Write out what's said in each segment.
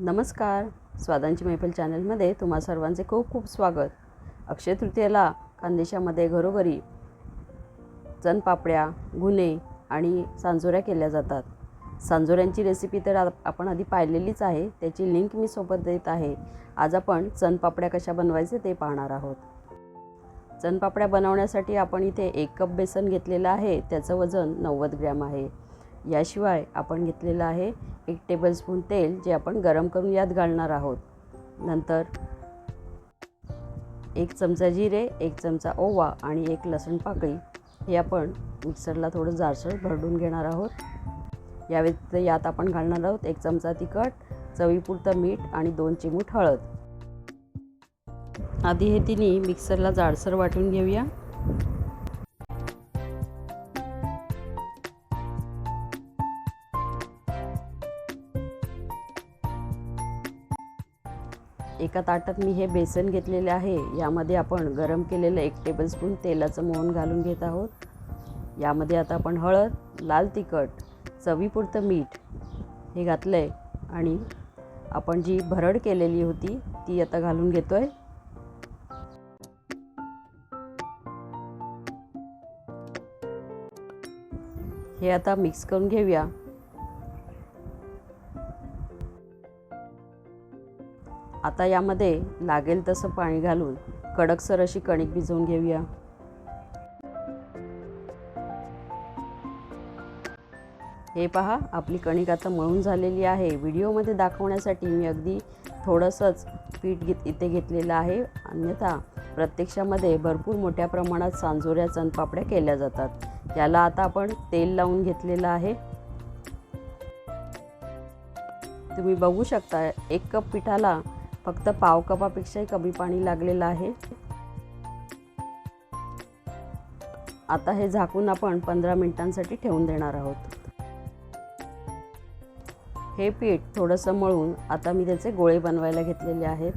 नमस्कार. स्वादांची मैफल चॅनलमध्ये तुम्हा सर्वांचे खूप खूप स्वागत. अक्षय तृतीयेला खानदेशामध्ये घरोघरी चणपापड्या गुन्हे आणि सांजोऱ्या केल्या जातात. सांजोऱ्यांची रेसिपी तर आपण आधी पाहिलेलीच आहे. त्याची लिंक मी सोबत देत आहे. आज आपण चणपापड्या कशा बनवायचे ते पाहणार आहोत. चणपापड्या बनवण्यासाठी आपण इथे एक कप बेसन घेतलेलं आहे. त्याचं वजन नव्वद ग्रॅम आहे. याशिवाय आपण घेतलेलं आहे एक टेबलस्पून तेल जे आपण गरम करून यात घालणार आहोत. नंतर एक चमचा जिरे एक चमचा ओवा आणि एक लसूण पाकळी हे आपण मिक्सरला थोडं जाडसर भरडून घेणार आहोत. या व्यतिरिक्त यात आपण घालणार आहोत एक चमचा तिखट चवीपुरतं मीठ आणि दोन चिमूट हळद. आधी हे तिन्ही मिक्सरला जाडसर वाटून घेऊया. एका ताटात मी हे बेसन घेतलेले आहे. यामध्ये आपण गरम केलेलं एक टेबलस्पून तेलाचं मोहन घालून घेत आहोत. यामध्ये आता आपण हळद लाल तिखट चवीपुरतं मीठ हे घातलं आहे आणि आपण जी भरड केलेली होती ती आता घालून घेतो आहे हे आता मिक्स करून घेऊया. आता यामध्ये लागेल तसं पाणी घालून कडकसर अशी कणिक भिजवून घेऊया. हे पहा आपली कणिक आता मळून झालेली आहे. व्हिडिओमध्ये दाखवण्यासाठी मी अगदी थोडंसंच पीठ घेत इथे घेतलेलं आहे. अन्यथा प्रत्यक्षामध्ये भरपूर मोठ्या प्रमाणात सांजोऱ्या चणपापड्या केल्या जातात. याला आता आपण तेल लावून घेतलेलं आहे. तुम्ही बघू शकता एक कप पिठाला फक्त पाव कपापेक्षाही कमी पाणी लागलेलं आहे. आता हे झाकून आपण पंधरा मिनिटांसाठी ठेवून देणार आहोत. हे पीठ थोडंसं मळून आता मी त्याचे गोळे बनवायला घेतलेले आहेत.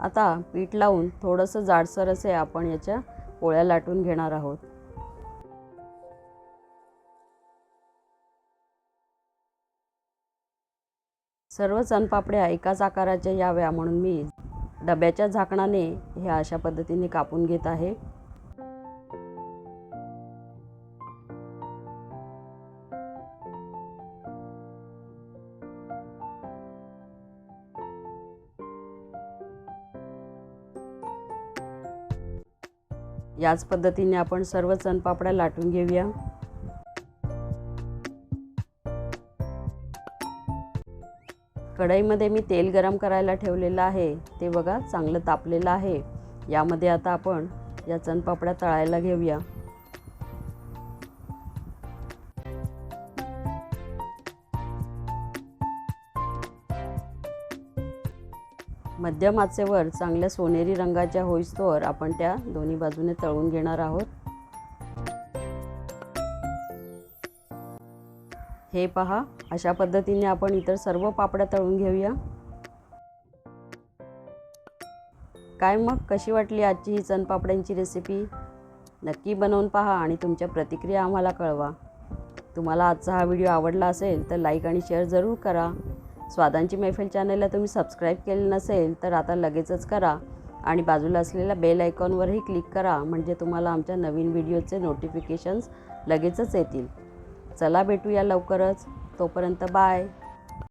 आता पीठ लावून थोडंसं जाडसर असे आपण याच्या पोळ्या लाटून घेणार आहोत. सर्व चणपापड्या एकाच आकाराच्या याव्या म्हणून मी डब्याच्या झाकणाने हे अशा पद्धतीने कापून घेत आहे. याच पद्धतीने आपण सर्व चणपापड्या लाटून घेऊया. कढईमध्ये मी तेल गरम करायला ठेवलेलं आहे. ते बघा चांगलं तापलेलं आहे. यामध्ये आता आपण या चणपापड्या तळायला घेऊया. मध्यमाचेवर चांगल्या सोनेरी रंगाच्या होईस्तोवर आपण त्या दोन्ही बाजूने तळून घेणार आहोत. हे पहा अशा पद्धतीने आपण इतर सर्व पापड्या तळून घेऊया. काय मग? कशी वाटली आजची ही चणपापड्यांची रेसिपी नक्की बनवून पहा आणि तुमच्या प्रतिक्रिया आम्हाला कळवा. तुम्हाला आजचा हा व्हिडिओ आवडला असेल तर लाईक आणि शेअर जरूर करा. स्वादांची मैफिल चॅनलला तुम्ही सबस्क्राईब केले नसेल तर आता लगेचच करा आणि बाजूला असलेल्या बेल आयकॉनवरही क्लिक करा म्हणजे तुम्हाला आमच्या नवीन व्हिडिओचे नोटिफिकेशन्स लगेचच येतील. चला भेटूया लवकरच. तोपर्यंत बाय.